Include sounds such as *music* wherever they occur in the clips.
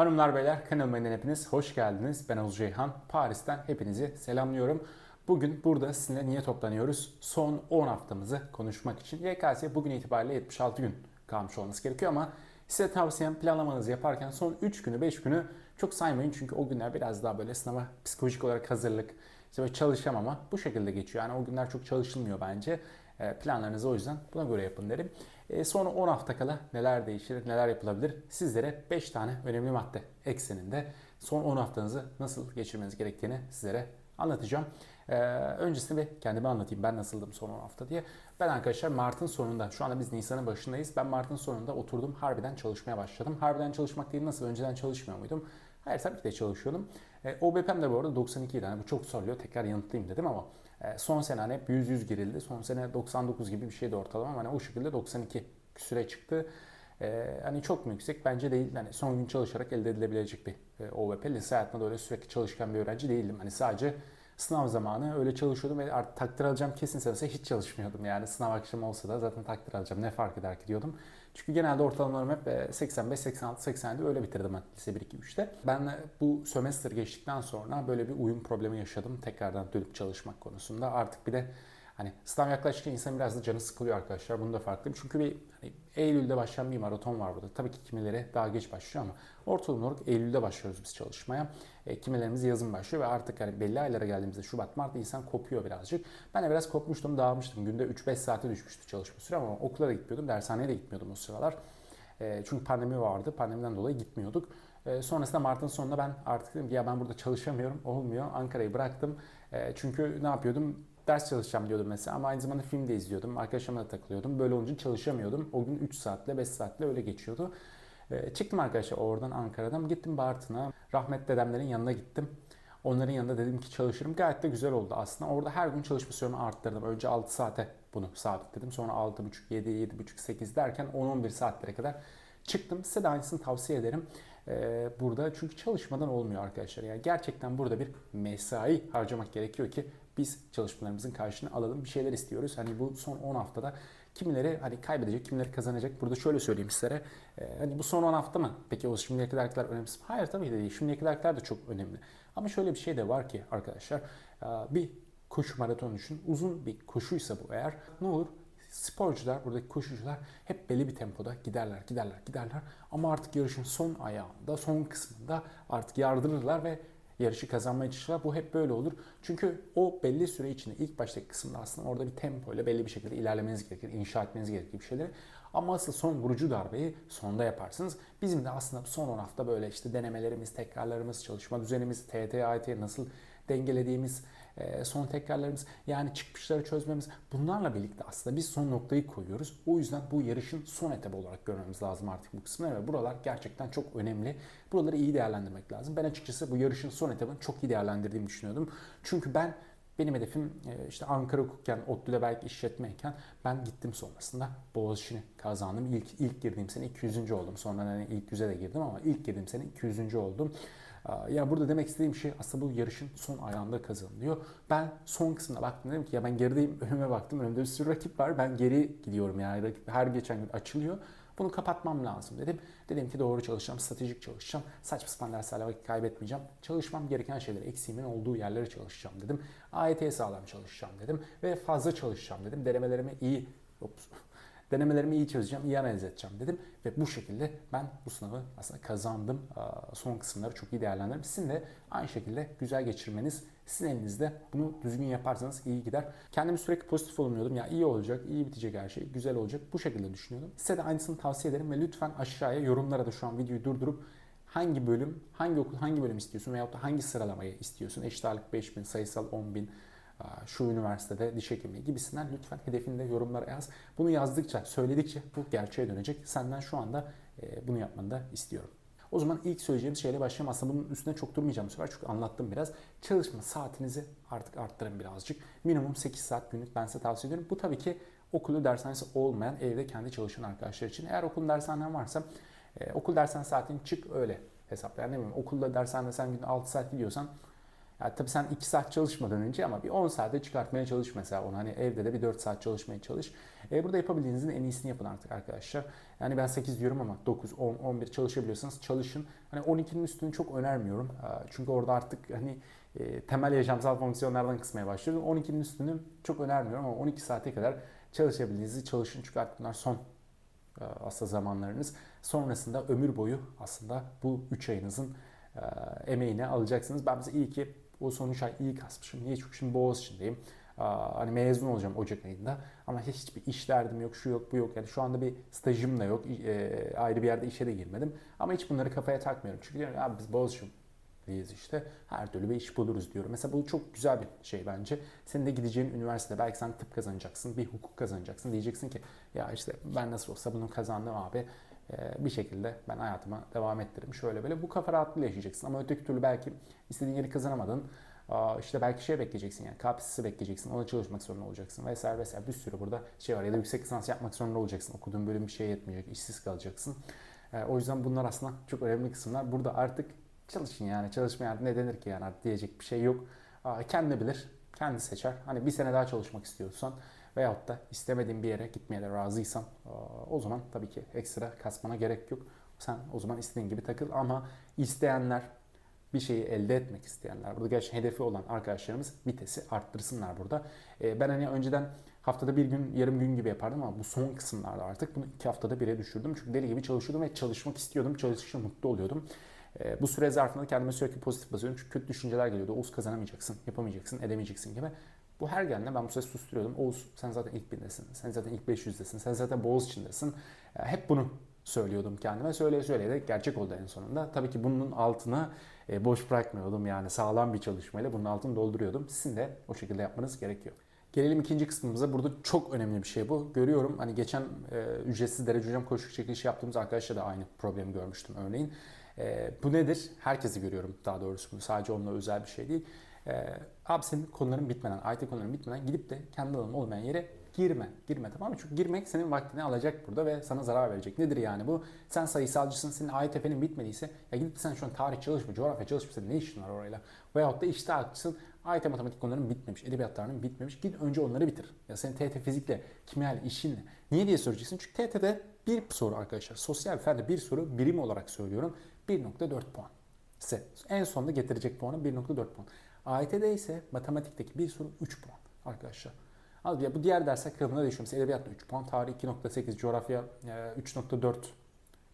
Hanımlar beyler kanalıma hepiniz hoş geldiniz. Ben Oğuz Ceyhan. Paris'ten hepinizi selamlıyorum. Bugün burada sizinle niye toplanıyoruz? Son 10 haftamızı konuşmak için. YKS bugün itibariyle 76 gün kalmış olması gerekiyor ama size tavsiyem planlamanızı yaparken son 3 günü 5 günü çok saymayın. Çünkü o günler biraz daha böyle sınava psikolojik olarak hazırlık, işte böyle çalışamama bu şekilde geçiyor. Yani o günler çok çalışılmıyor bence. E, Planlarınızı o yüzden buna göre yapın derim. E, Sonra 10 hafta kala neler değişir, neler yapılabilir sizlere 5 tane önemli madde ekseninde son 10 haftanızı nasıl geçirmeniz gerektiğini sizlere anlatacağım. Ee, öncesinde bir kendimi anlatayım. Ben nasıldım son 10 hafta diye. Ben arkadaşlar Mart'ın sonunda, şu anda biz Nisan'ın başındayız. Ben Mart'ın sonunda oturdum, harbiden çalışmaya başladım. Harbiden çalışmak değil, nasıl önceden çalışmıyor muydum? Hayır tabii ki de çalışıyordum. E, OBP'm de bu arada 92 idi. Bu çok soruyor. Tekrar yanıtlayayım dedim ama e, son sene hani hep 100-100 girildi. Son sene 99 gibi bir şeydi ortalama. Hani o şekilde 92 süre çıktı. Ee, hani çok mu yüksek? Bence değil. Yani son gün çalışarak elde edilebilecek bir e, OVP. Lise hayatımda da öyle sürekli çalışkan bir öğrenci değildim. Hani sadece sınav zamanı öyle çalışıyordum ve artık takdir alacağım kesin ise hiç çalışmıyordum. Yani sınav akşamı olsa da zaten takdir alacağım ne fark eder ki diyordum. Çünkü genelde ortalamalarım hep e, 85, 86, 87 öyle bitirdim ben lise 1, 2, 3'te. Ben e, bu sömestr geçtikten sonra böyle bir uyum problemi yaşadım. Tekrardan dönüp çalışmak konusunda. Artık bir de Hani sınav yaklaştıkça insan biraz da canı sıkılıyor arkadaşlar. Bunu da farklıyım. Çünkü bir hani Eylül'de başlayan bir maraton var burada. Tabii ki kimileri daha geç başlıyor ama ortalama olarak Eylül'de başlıyoruz biz çalışmaya. E, kimilerimiz yazın başlıyor ve artık hani belli aylara geldiğimizde Şubat, Mart insan kopuyor birazcık. Ben de biraz kopmuştum, dağılmıştım. Günde 3-5 saate düşmüştü çalışma süre ama okula gitmiyordum, dershaneye de gitmiyordum o sıralar. E, çünkü pandemi vardı. Pandemiden dolayı gitmiyorduk. E, sonrasında Mart'ın sonunda ben artık dedim ki ya ben burada çalışamıyorum, olmuyor. Ankara'yı bıraktım. E, çünkü ne yapıyordum? Ders çalışacağım diyordum mesela ama aynı zamanda film de izliyordum. Arkadaşlarımla da takılıyordum. Böyle olunca çalışamıyordum. O gün 3 saatle 5 saatle öyle geçiyordu. Ee, çıktım arkadaşlar oradan Ankara'dan. Gittim Bartın'a. Rahmet dedemlerin yanına gittim. Onların yanında dedim ki çalışırım. Gayet de güzel oldu aslında. Orada her gün çalışma süremi arttırdım. Önce 6 saate bunu sabitledim. Sonra 6.30, 7, 7.30, 8 derken 10-11 saatlere kadar çıktım. Size de aynısını tavsiye ederim ee, burada. Çünkü çalışmadan olmuyor arkadaşlar. Yani gerçekten burada bir mesai harcamak gerekiyor ki biz çalışmalarımızın karşılığını alalım. Bir şeyler istiyoruz. Hani bu son 10 haftada kimileri hani kaybedecek, kimileri kazanacak. Burada şöyle söyleyeyim sizlere. Ee, hani bu son 10 hafta mı? Peki o şimdiye kadarkiler önemsiz mi? Hayır tabii ki de değil. Şimdiye kadarkiler de çok önemli. Ama şöyle bir şey de var ki arkadaşlar. Bir koşu maraton düşün. Uzun bir koşuysa bu eğer ne olur? sporcular, buradaki koşucular hep belli bir tempoda giderler, giderler, giderler. Ama artık yarışın son ayağında, son kısmında artık yardırırlar ve yarışı kazanmaya çalışırlar. Bu hep böyle olur. Çünkü o belli süre içinde ilk baştaki kısımda aslında orada bir tempo ile belli bir şekilde ilerlemeniz gerekir, inşa etmeniz gerekir bir şeyleri. Ama asıl son vurucu darbeyi sonda yaparsınız. Bizim de aslında son 10 hafta böyle işte denemelerimiz, tekrarlarımız, çalışma düzenimiz, TT, AYT nasıl dengelediğimiz, son tekrarlarımız yani çıkmışları çözmemiz bunlarla birlikte aslında biz son noktayı koyuyoruz. O yüzden bu yarışın son etabı olarak görmemiz lazım artık bu kısmını ve buralar gerçekten çok önemli. Buraları iyi değerlendirmek lazım. Ben açıkçası bu yarışın son etabını çok iyi değerlendirdiğimi düşünüyordum. Çünkü ben benim hedefim e, işte Ankara hukukken, ODTÜ'de belki işletmeyken ben gittim sonrasında Boğaziçi'ni kazandım. İlk, ilk girdiğim sene 200. oldum. Sonra hani ilk yüze de girdim ama ilk girdiğim sene 200. oldum. Ya burada demek istediğim şey aslında bu yarışın son ayağında kazanılıyor. Ben son kısmına baktım dedim ki ya ben gerideyim *laughs* önüme baktım önümde bir sürü rakip var ben geri gidiyorum yani rakip her geçen gün açılıyor. Bunu kapatmam lazım dedim. Dedim ki doğru çalışacağım, stratejik çalışacağım. Saçma sapan derslerle vakit kaybetmeyeceğim. Çalışmam gereken şeyleri, eksiğimin olduğu yerlere çalışacağım dedim. AYT sağlam çalışacağım dedim. Ve fazla çalışacağım dedim. Denemelerimi iyi... Ops. Denemelerimi iyi çözeceğim, iyi analiz edeceğim dedim. Ve bu şekilde ben bu sınavı aslında kazandım. Son kısımları çok iyi değerlendirdim. Sizin de aynı şekilde güzel geçirmeniz sizin elinizde. Bunu düzgün yaparsanız iyi gider. Kendimi sürekli pozitif olumluyordum. Ya iyi olacak, iyi bitecek her şey, güzel olacak. Bu şekilde düşünüyordum. Size de aynısını tavsiye ederim ve lütfen aşağıya yorumlara da şu an videoyu durdurup hangi bölüm, hangi okul, hangi bölüm istiyorsun veyahut da hangi sıralamayı istiyorsun? Eşit ağırlık 5000, sayısal 10000, şu üniversitede diş hekimliği gibisinden lütfen hedefini de yorumlara yaz. Bunu yazdıkça, söyledikçe bu gerçeğe dönecek. Senden şu anda e, bunu yapmanı da istiyorum. O zaman ilk söyleyeceğim şeyle başlayalım. Aslında bunun üstüne çok durmayacağım bu sefer çünkü anlattım biraz. Çalışma saatinizi artık arttırın birazcık. Minimum 8 saat günlük ben size tavsiye ediyorum. Bu tabii ki okulu dershanesi olmayan evde kendi çalışan arkadaşlar için. Eğer okul dershanen varsa e, okul dershane saatini çık öyle hesapla. Yani ne bileyim okulda dershanede sen günde 6 saat gidiyorsan Ya tabii sen 2 saat çalışmadan önce ama bir 10 saate çıkartmaya çalış mesela onu. Hani evde de bir 4 saat çalışmaya çalış. E, burada yapabildiğinizin en iyisini yapın artık arkadaşlar. Yani ben 8 diyorum ama 9, 10, 11 çalışabiliyorsanız çalışın. Hani 12'nin üstünü çok önermiyorum. E, Çünkü orada artık hani e, temel yaşamsal fonksiyonlardan kısmaya başlıyoruz. 12'nin üstünü çok önermiyorum ama 12 saate kadar çalışabildiğinizi çalışın. Çünkü artık bunlar son e, aslında zamanlarınız. Sonrasında ömür boyu aslında bu 3 ayınızın e, emeğini alacaksınız. Ben mesela iyi ki o son 3 ay iyi kasmışım. Niye? Çünkü şimdi Boğaziçi'ndeyim. Aa, Hani mezun olacağım Ocak ayında ama hiçbir iş derdim yok, şu yok, bu yok. Yani şu anda bir stajım da yok, e, ayrı bir yerde işe de girmedim. Ama hiç bunları kafaya takmıyorum. Çünkü diyorum abi biz Boğaziçi'ndeyiz işte her türlü bir iş buluruz diyorum. Mesela bu çok güzel bir şey bence. Senin de gideceğin üniversitede belki sen tıp kazanacaksın, bir hukuk kazanacaksın. Diyeceksin ki ya işte ben nasıl olsa bunu kazandım abi. Ee, bir şekilde ben hayatıma devam ettiririm. Şöyle böyle bu kafa rahatlığıyla yaşayacaksın. Ama öteki türlü belki istediğin yeri kazanamadın. İşte belki şey bekleyeceksin yani KPSS bekleyeceksin. Ona çalışmak zorunda olacaksın vesaire vesaire. Bir sürü burada şey var ya da yüksek lisans yapmak zorunda olacaksın. Okuduğun bölüm bir şey yetmeyecek. işsiz kalacaksın. Ee, o yüzden bunlar aslında çok önemli kısımlar. Burada artık çalışın yani. Çalışmaya ne denir ki yani artık diyecek bir şey yok. Kendi bilir. Kendi seçer. Hani bir sene daha çalışmak istiyorsan veyahut da istemediğin bir yere gitmeye de razıysan aa, o zaman tabii ki ekstra kasmana gerek yok. Sen o zaman istediğin gibi takıl ama isteyenler bir şeyi elde etmek isteyenler, burada gerçekten hedefi olan arkadaşlarımız vitesi arttırsınlar burada. Ee, ben hani önceden haftada bir gün, yarım gün gibi yapardım ama bu son kısımlarda artık bunu iki haftada bire düşürdüm. Çünkü deli gibi çalışıyordum ve çalışmak istiyordum. Çalıştıkça mutlu oluyordum. Ee, bu süre zarfında kendime sürekli pozitif basıyorum. Çünkü kötü düşünceler geliyordu. Oğuz kazanamayacaksın, yapamayacaksın, edemeyeceksin gibi. Bu her geldiğinde ben bu sefer susturuyordum. Oğuz sen zaten ilk bindesin, sen zaten ilk 500'desin, sen zaten Boğaz içindesin. Ee, hep bunu söylüyordum kendime. Söyleye söyleye de gerçek oldu en sonunda. Tabii ki bunun altına e, boş bırakmıyordum. Yani sağlam bir çalışmayla bunun altını dolduruyordum. Sizin de o şekilde yapmanız gerekiyor. Gelelim ikinci kısmımıza. Burada çok önemli bir şey bu. Görüyorum hani geçen e, ücretsiz derece hocam koşu çekilişi yaptığımız arkadaşla da aynı problemi görmüştüm örneğin. E, bu nedir? Herkesi görüyorum daha doğrusu. Bu sadece onunla özel bir şey değil. E, senin konuların bitmeden, IT konuların bitmeden gidip de kendi alanın olmayan yere girme. Girme tamam mı? Çünkü girmek senin vaktini alacak burada ve sana zarar verecek. Nedir yani bu? Sen sayısalcısın, senin AYTF'nin bitmediyse ya gidip sen şu an tarih çalışma, coğrafya çalışma, ne işin var orayla? Veyahut da iştihatçısın, AYT matematik konuların bitmemiş, edebiyatlarının bitmemiş. Git önce onları bitir. Ya senin TET fizikle, kimyayla, işinle. Niye diye soracaksın? Çünkü TET'de bir soru arkadaşlar. Sosyal fende bir soru birim olarak söylüyorum. 1.4 puan. Size en sonunda getirecek puanı 1.4 puan. AYT'de ise matematikteki bir soru 3 puan arkadaşlar. Abi ya bu diğer dersler kırılımda değişiyor. Mesela edebiyatta 3 puan, tarih 2.8, coğrafya e, 3.4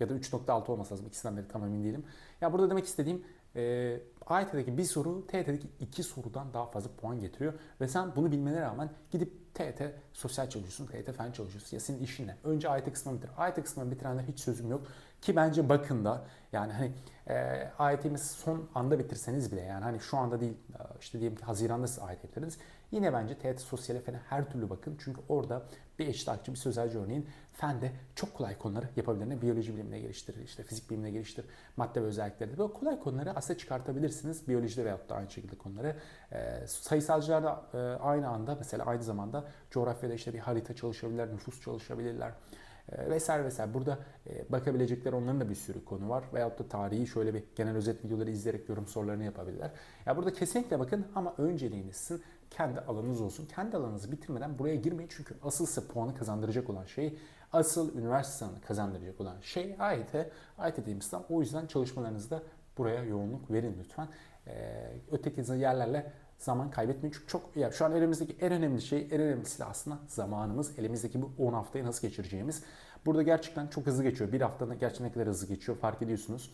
ya da 3.6 olması lazım. İkisinden biri tam emin değilim. Ya burada demek istediğim e, AYT'deki bir soru TYT'deki iki sorudan daha fazla puan getiriyor. Ve sen bunu bilmene rağmen gidip TYT sosyal çalışıyorsun, TYT fen çalışıyorsun. Ya senin işin ne? Önce AYT kısmını bitir. AYT kısmını bitirenler hiç sözüm yok. Ki bence bakın da yani hani e, AYT'miz son anda bitirseniz bile yani hani şu anda değil işte diyelim ki Haziran'da siz AYT bitirdiniz. Yine bence TYT sosyale fene her türlü bakın. Çünkü orada bir eşitlikçi, bir sözelci örneğin fende çok kolay konuları yapabilirine biyoloji bilimine geliştirir, işte fizik bilimine geliştirir, madde ve özellikleri de böyle kolay konuları aslında çıkartabilirsiniz biyolojide veyahut da aynı şekilde konuları. E, sayısalcılarda e, aynı anda mesela aynı zamanda coğrafyada işte bir harita çalışabilirler, nüfus çalışabilirler e, vesaire vesaire. Burada e, bakabilecekleri onların da bir sürü konu var. Veyahut da tarihi şöyle bir genel özet videoları izleyerek yorum sorularını yapabilirler. Ya burada kesinlikle bakın ama önceliğiniz sizin kendi alanınız olsun. Kendi alanınızı bitirmeden buraya girmeyin çünkü asıl size puanı kazandıracak olan şey, asıl üniversite sınavını kazandıracak olan şey AYT. AYT dediğimiz sınav. O yüzden çalışmalarınızda buraya yoğunluk verin lütfen. Ee, öteki yerlerle zaman kaybetmeyin. Çünkü çok ya şu an elimizdeki en önemli şey, en önemli silah aslında zamanımız. Elimizdeki bu 10 haftayı nasıl geçireceğimiz. Burada gerçekten çok hızlı geçiyor. Bir haftada gerçekten ne kadar hızlı geçiyor fark ediyorsunuz.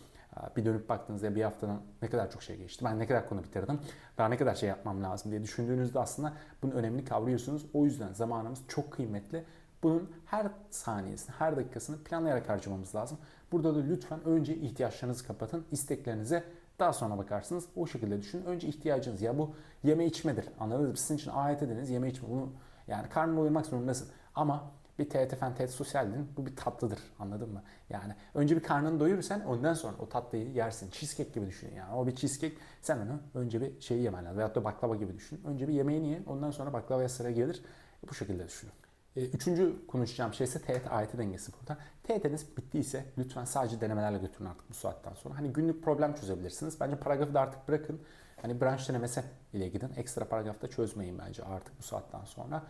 Bir dönüp baktığınızda bir haftadan ne kadar çok şey geçti. Ben ne kadar konu bitirdim. Daha ne kadar şey yapmam lazım diye düşündüğünüzde aslında bunun önemini kavruyorsunuz. O yüzden zamanımız çok kıymetli. Bunun her saniyesini, her dakikasını planlayarak harcamamız lazım. Burada da lütfen önce ihtiyaçlarınızı kapatın. isteklerinize daha sonra bakarsınız. O şekilde düşünün. Önce ihtiyacınız ya bu yeme içmedir. Anladınız mı? Sizin için ayet ediniz yeme içme. Bunu yani karnını doyurmak zorundasın. Ama bir TET fen, TET sosyal dedin. Bu bir tatlıdır. Anladın mı? Yani önce bir karnını doyurursan ondan sonra o tatlıyı yersin. Cheesecake gibi düşün yani. O bir cheesecake. Sen onu önce bir şeyi yemen lazım. Veyahut da baklava gibi düşün. Önce bir yemeğini ye. Ondan sonra baklavaya sıra gelir. Bu şekilde düşünün. E, Üçüncü konuşacağım şey ise TET AYT dengesi burada. TET'niz bittiyse lütfen sadece denemelerle götürün artık bu saatten sonra. Hani günlük problem çözebilirsiniz. Bence paragrafı da artık bırakın. Hani branş denemesi ile gidin. Ekstra paragrafta çözmeyin bence artık bu saatten sonra.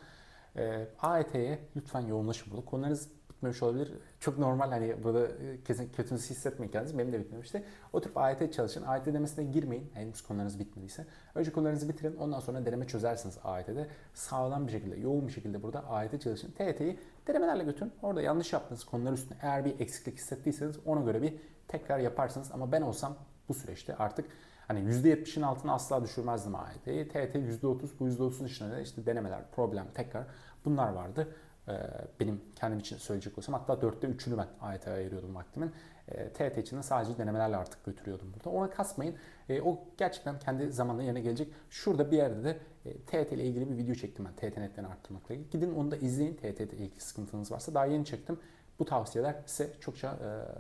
E, AYT'ye lütfen yoğunlaşın burada. Konularınız bitmemiş olabilir. Çok normal hani burada e, kesin kötünüzü hissetmeyin kendinizi. Benim de bitmemişti. Oturup AYT çalışın. AYT demesine girmeyin. Henüz konularınız bitmediyse. Önce konularınızı bitirin. Ondan sonra deneme çözersiniz AYT'de. Sağlam bir şekilde, yoğun bir şekilde burada AYT çalışın. TYT'yi denemelerle götürün. Orada yanlış yaptığınız konular üstüne eğer bir eksiklik hissettiyseniz ona göre bir tekrar yaparsınız. Ama ben olsam bu süreçte artık Hani %70'in altına asla düşürmezdim AYT'yi. TYT %30, bu %30'un içinde de işte denemeler, problem, tekrar bunlar vardı. Ee, benim kendim için söyleyecek olsam hatta 4'te 3'ünü ben AYT'ye ayırıyordum vaktimin. Ee, TYT için de sadece denemelerle artık götürüyordum burada. Ona kasmayın. Ee, o gerçekten kendi zamanla yerine gelecek. Şurada bir yerde de e, TYT ile ilgili bir video çektim ben. TYT netlerini arttırmakla ilgili. Gidin onu da izleyin. TYT ile ilgili sıkıntınız varsa. Daha yeni çektim. Bu tavsiyeler size çokça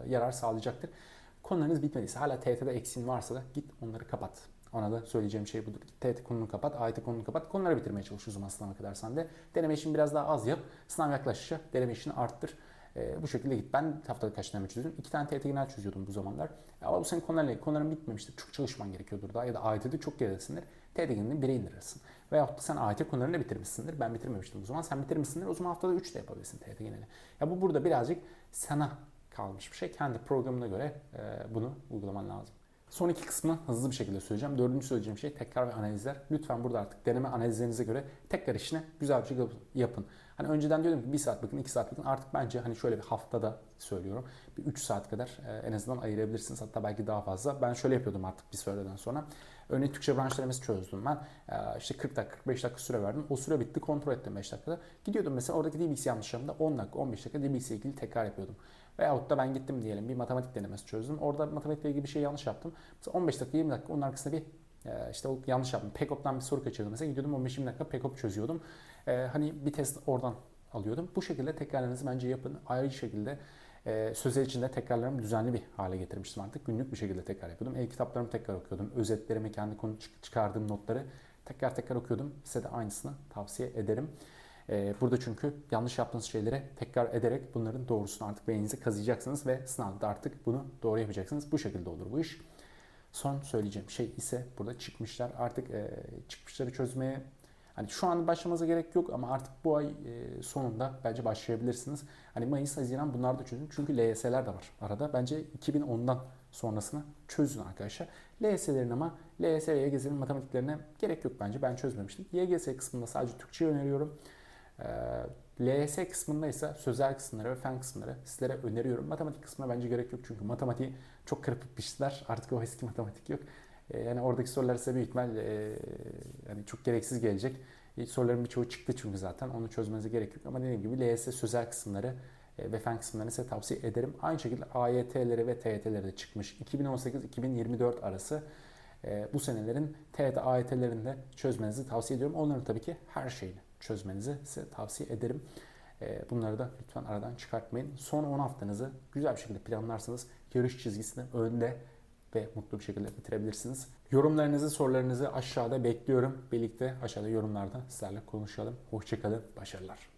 e, yarar sağlayacaktır. Konularınız bitmediyse hala TYT'de eksiğin varsa da git onları kapat. Ona da söyleyeceğim şey budur. TYT konunu kapat, AYT konunu kapat. Konuları bitirmeye çalış o zaman sınava kadar sen de. Deneme işini biraz daha az yap. Sınav yaklaştıkça deneme işini arttır. Ee, bu şekilde git. Ben haftada kaç deneme çözüyordum? İki tane TYT genel çözüyordum bu zamanlar. Ama bu senin konularla. Konuların bitmemiştir. Çok çalışman gerekiyordur daha. Ya da AYT'de çok geridesindir. TYT genelini bire indirirsin. Veyahut da sen AYT konularını bitirmişsindir. Ben bitirmemiştim o zaman. Sen bitirmişsindir. O zaman haftada 3 de yapabilirsin TYT geneli. Ya bu burada birazcık sana kalmış bir şey. Kendi programına göre e, bunu uygulaman lazım. Son iki kısmı hızlı bir şekilde söyleyeceğim. Dördüncü söyleyeceğim şey tekrar ve analizler. Lütfen burada artık deneme analizlerinize göre tekrar işini güzel bir şekilde yapın. Hani önceden diyordum ki 1 saat bakın, 2 saat bakın. Artık bence hani şöyle bir haftada söylüyorum. Bir 3 saat kadar e, en azından ayırabilirsiniz. Hatta belki daha fazla. Ben şöyle yapıyordum artık bir süreden sonra. Örneğin Türkçe branş denemesi çözdüm ben. E, işte 40 dakika, 45 dakika süre verdim. O süre bitti. Kontrol ettim 5 dakikada. Gidiyordum mesela oradaki DBX yanlışlarımda 10 dakika, 15 dakika DBX ile ilgili tekrar yapıyordum. Veyahut da ben gittim diyelim bir matematik denemesi çözdüm. Orada matematikle ilgili bir şey yanlış yaptım. Mesela 15 dakika 20 dakika onun arkasında bir e, işte o yanlış yaptım. Pekop'tan bir soru kaçırdım. Mesela gidiyordum 15-20 dakika Pekop çözüyordum. E, hani bir test oradan alıyordum. Bu şekilde tekrarlarınızı bence yapın. Ayrı şekilde e, sözel içinde tekrarlarımı düzenli bir hale getirmiştim artık. Günlük bir şekilde tekrar yapıyordum. E-kitaplarımı tekrar okuyordum. Özetlerimi, kendi konu çıkardığım notları tekrar tekrar okuyordum. Size de aynısını tavsiye ederim. Ee, burada çünkü yanlış yaptığınız şeyleri tekrar ederek bunların doğrusunu artık beyninize kazıyacaksınız ve sınavda artık bunu doğru yapacaksınız. Bu şekilde olur bu iş. Son söyleyeceğim şey ise burada çıkmışlar. Artık e, çıkmışları çözmeye Hani şu an başlamanıza gerek yok ama artık bu ay e, sonunda bence başlayabilirsiniz. Hani Mayıs, Haziran bunlar da çözün. Çünkü LYS'ler de var arada. Bence 2010'dan sonrasını çözün arkadaşlar. LYS'lerin ama LYS ve YGS'nin matematiklerine gerek yok bence. Ben çözmemiştim. YGS kısmında sadece Türkçe öneriyorum. Ee, LS kısmında ise sözel kısımları ve fen kısımları sizlere öneriyorum. Matematik kısmına bence gerek yok çünkü matematiği çok kırpıp biçtiler. Artık o eski matematik yok. Ee, yani oradaki sorular size büyük ihtimal e, yani çok gereksiz gelecek. E, soruların birçoğu çıktı çünkü zaten. Onu çözmenize gerek yok. Ama dediğim gibi LS sözel kısımları e, ve fen kısımlarını size tavsiye ederim. Aynı şekilde AYT'leri ve TYT'leri de çıkmış. 2018-2024 arası bu senelerin TYT, AYT'lerini de çözmenizi tavsiye ediyorum. Onların tabii ki her şeyini çözmenizi size tavsiye ederim. Ee, bunları da lütfen aradan çıkartmayın. Son 10 haftanızı güzel bir şekilde planlarsanız yarış çizgisinin önde ve mutlu bir şekilde bitirebilirsiniz. Yorumlarınızı, sorularınızı aşağıda bekliyorum. Birlikte aşağıda yorumlarda sizlerle konuşalım. Hoşçakalın, başarılar.